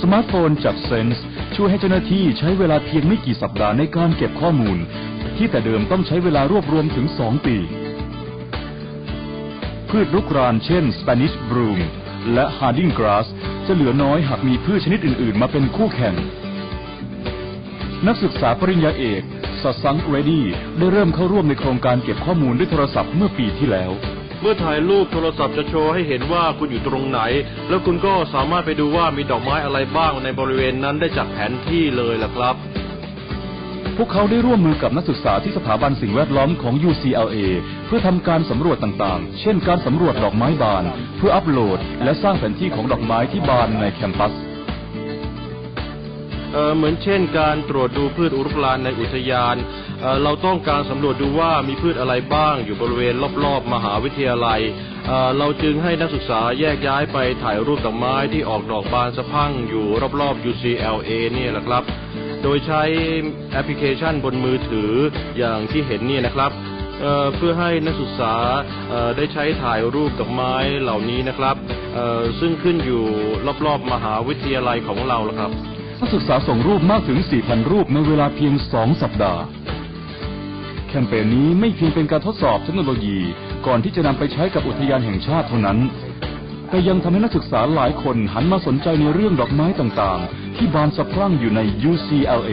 สมาร์ทโฟนจากเซนส์ช่วยให้เจ้าหน้าที่ใช้เวลาเพียงไม่กี่สัปดาห์ในการเก็บข้อมูล ที่แต่เดิมต้องใช้เวลารวบรวมถึง 2 ปี พืชรุกรานเช่น Spanish Broom และ Harding Grass จะเหลือน้อยหากมีพืชชนิดอื่น ๆ มาเป็นคู่แข่ง นักศึกษาปริญญาเอกสัซังเรดี้ได้เริ่มเข้าร่วมในโครงการเก็บข้อมูลด้วยโทรศัพท์เมื่อปีที่แล้ว เมื่อถ่ายรูปโทรศัพท์จะโชว์ให้เห็นว่าคุณอยู่ตรงไหน แล้วคุณก็สามารถไปดูว่ามีดอกไม้อะไรบ้างในบริเวณนั้นได้จากแผนที่เลยล่ะครับ พวกเขาได้ร่วมมือกับนักศึกษาที่สถาบันสิ่งแวดล้อมของ UCLA เพื่อทำการสำรวจต่างๆ เช่นการสำรวจดอกไม้บาน เพื่ออัปโหลด และสร้างแผนที่ของดอกไม้ที่บานในแคมปัส เหมือนเช่นการตรวจดูพืชอุรุกลานในอุทยานเเราต้องการสำรวจดูว่ามีพืชอะไรบ้างอยู่บริเวณรอบๆ มหาวิทยาลัยเเราจึงให้นักศึกษาแยกย้ายไปถ่ายรูปดอกไม้ที่ออกดอกบานสะพั่งอยู่รอบๆ UCLA เนี่ยแหละครับ โดยใช้แอปพลิเคชันบนมือถืออย่างที่เห็นนี่นะครับเเพื่อให้นักศึกษาได้ใช้ถ่ายรูปดอกไม้เหล่านี้นะครับ ซึ่งขึ้นอยู่รอบๆมหาวิทยาลัยของเราละครับ นักศึกษาส่งรูปมากถึง 4,000 รูปในเวลาเพียง 2 สัปดาห์ แคมเปญนี้ไม่เพียงเป็นการทดสอบเทคโนโลยีก่อนที่จะนำไปใช้กับอุทยานแห่งชาติเท่านั้น แต่ยังทำให้นักศึกษาหลายคนหันมาสนใจในเรื่องดอกไม้ต่างๆ ที่บานสะพรั่งอยู่ใน UCLA